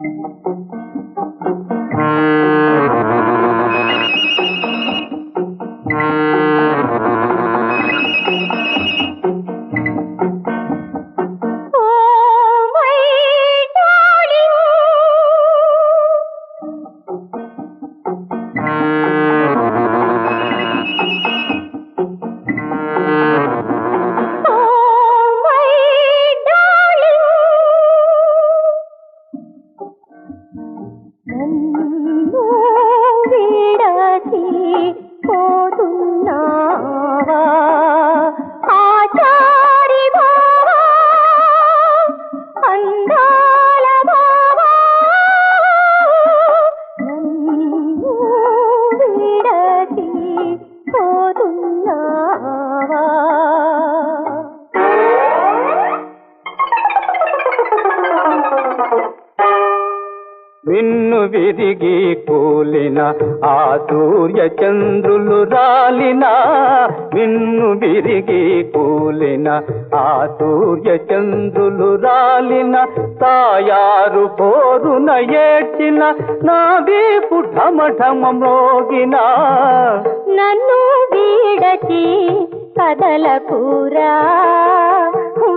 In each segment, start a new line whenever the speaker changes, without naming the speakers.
Thank you. పోతున్నావా
విన్ను విరిగి కూలిన ఆ సూర్య చంద్రులు రాలిన. విన్ను విరిగి కూలిన ఆ సూర్య చంద్రులు రాలిన. తాయారు పోరున ఏడ్చిన నా వీపు మ్రోగిన
నన్ను వీడచి కదలకురా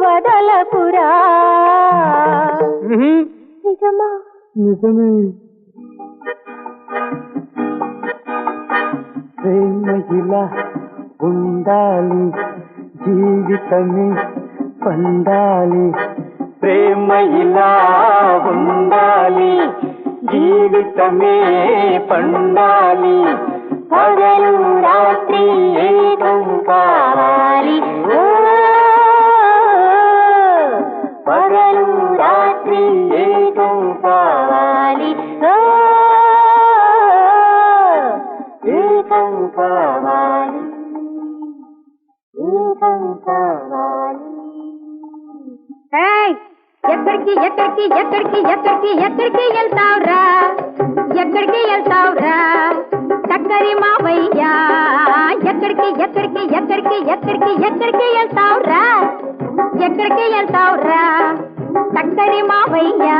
వదలకురా. నిజమా?
నిజమే ప్రేమ ఇలా ఉండాలి జీవితమే పండాలి ప్రేమ ఇలా ఉండాలి జీవితమే పండాలి
పగలు రాత్రి ఏకం కావాలి ఓ, పగలు రాత్రి ఏకం కావాలి ఏకం కావాలి ఏకం కావాలి ఎక్కడికి ఎక్కడికి ఎక్కడికి ఎక్కడికి ఎక్కడికి వెళ్తావురా ఎక్కడికి వెళ్తావురా చక్కరి మావయ్యా ఎక్కడికి ఎక్కడికి ఎక్కడికి ఎక్కడికి ఎక్కడికి వెళ్తావురా ఎక్కడికి వెళ్తావురా చక్కరి మావయ్యా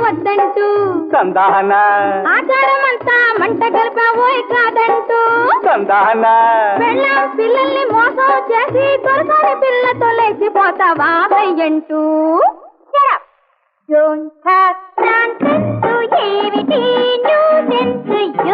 వద్దంటూ
సంధాన
ఆచారం అంతా మంట గలిపావోయ్ కాదంటూ
సంధాన
పెళ్ళాం పిల్లల్ని మోసం చేసి పిల్లతో లేచిపోతావా భయ్యంటూ ఏమిటి you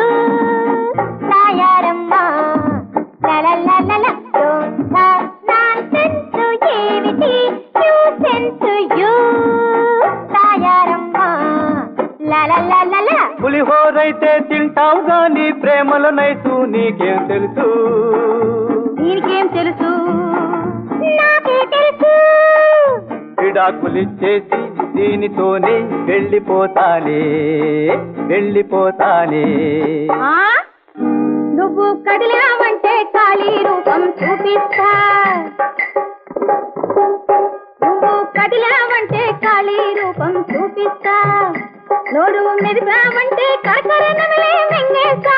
పులిహోరైతే తింటావు గాని ప్రేమలో నైతూ నీకేం తెలుసు?
నాకే తెలుసు?
విడాకులిచ్చేసి దీనితోనే వెళ్ళిపోతానే వెళ్ళిపోతానే.
నువ్వు కదిలావంటే ఖాళీ రూపం చూపిస్తా. నువ్వు కదిలావంటే ఖాళీ రూపం చూపిస్తా. నోరు మెదిపావంటే కాకరణమే మింగేస్తా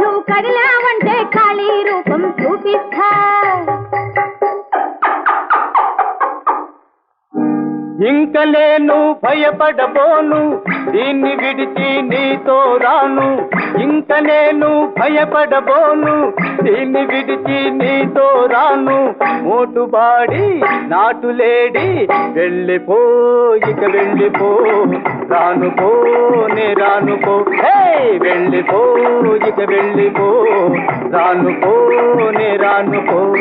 నువ్వు కదిలావంటే ఖాళీ రూపం చూపిస్తా.
ఇంక నేను భయపడబోను దీన్ని విడిచి నీతో రాను. ఇంక నేను భయపడబోను. దీన్ని విడిచి నీతో రాను. మోటుబాడి నాటులేడి వెళ్ళిపో ఇక వెళ్ళిపో. రానుపో నే రానుకో. హే వెళ్ళిపో ఇక వెళ్ళిపో. రానుకో నే
రానుకో.